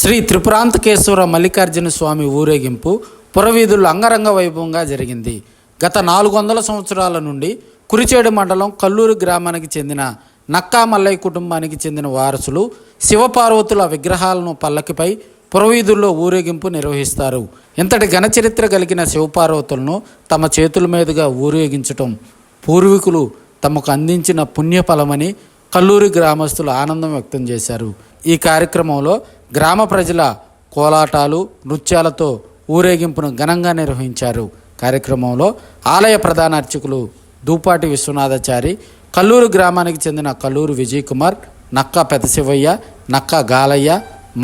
శ్రీ త్రిపురాంతకేశ్వర మల్లికార్జున స్వామి ఊరేగింపు పురవీధుల్లో అంగరంగ వైభవంగా జరిగింది. గత నాలుగు వందల సంవత్సరాల నుండి కురిచేడు మండలం కల్లూరు గ్రామానికి చెందిన నక్కా మల్లయ్య కుటుంబానికి చెందిన వారసులు శివపార్వతుల విగ్రహాలను పల్లకిపై పురవీధుల్లో ఊరేగింపు నిర్వహిస్తారు. ఇంతటి ఘనచరిత్ర కలిగిన శివపార్వతులను తమ చేతుల మీదుగా ఊరేగించటం పూర్వీకులు తమకు అందించిన పుణ్యఫలమని కల్లూరి గ్రామస్తులు ఆనందం వ్యక్తం చేశారు. ఈ కార్యక్రమంలో గ్రామ ప్రజల కోలాటాలు నృత్యాలతో ఊరేగింపును ఘనంగా నిర్వహించారు. కార్యక్రమంలో ఆలయ ప్రధాన అర్చకులు దూపాటి విశ్వనాథాచారి కల్లూరు గ్రామానికి చెందిన కల్లూరు విజయ్ కుమార్ నక్క పెదశివయ్య నక్క గాలయ్య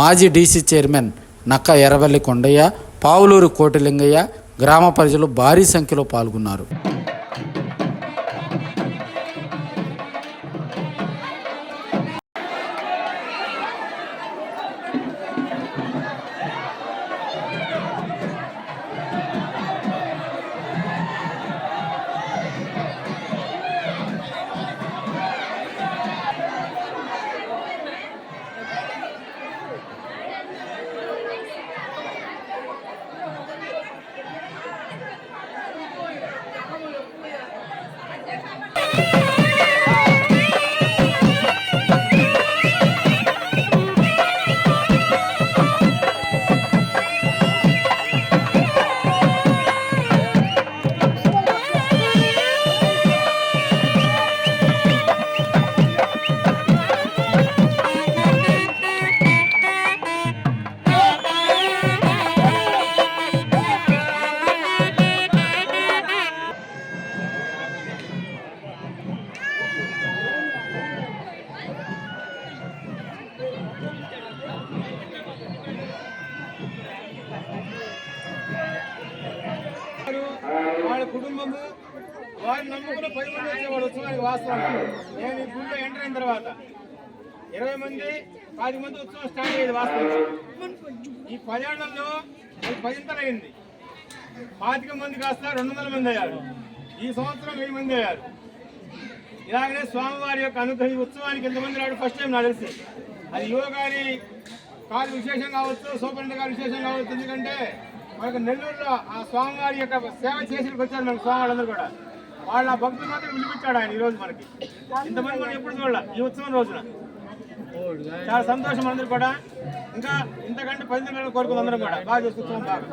మాజీ డీసీ చైర్మన్ నక్క ఎర్రవల్లి కొండయ్య పావులూరు కోటిలింగయ్య గ్రామ ప్రజలు భారీ సంఖ్యలో పాల్గొన్నారు. వాళ్ళ కుటుంబము వారి నమ్ముకున్న పది మంది వచ్చేవాడు ఉత్సవానికి వాస్తవం. నేను ఈ గుడిలో ఎంటర్ అయిన తర్వాత ఇరవై మంది పది మంది ఉత్సవం స్టార్ట్ అయ్యేది వాస్తవం. ఈ పదేళ్ళలో అది పదింతలు అయింది పాతిక మంది కాస్త రెండు వందల మంది అయ్యారు. ఈ సంవత్సరం వెయ్యి మంది అయ్యారు. ఇలాగనే స్వామివారి యొక్క అనుగ్రహ ఈ ఉత్సవానికి ఎంతమంది రాడు ఫస్ట్ టైం నాకు తెలిసి. అది యువ గారి కారు విశేషం కావచ్చు సూపరింట గారి విశేషం కావచ్చు. ఎందుకంటే మనకు నెల్లూరులో ఆ స్వామివారి యొక్క సేవ చేసి వచ్చారు మనకు స్వామివాళ్ళందరూ కూడా. వాళ్ళ భక్తులు మాత్రం వినిపించాడు ఆయన ఈ రోజు మనకి. ఇంతమంది మనం ఎప్పుడు చూడాలి? ఈ ఉత్సవం రోజున. చాలా సంతోషం అందరూ కూడా. ఇంకా ఇంతకంటే పది నిమిషాలు కోరుకుంది అందరం కూడా. బాగా చేసుకుంటాం బాగా.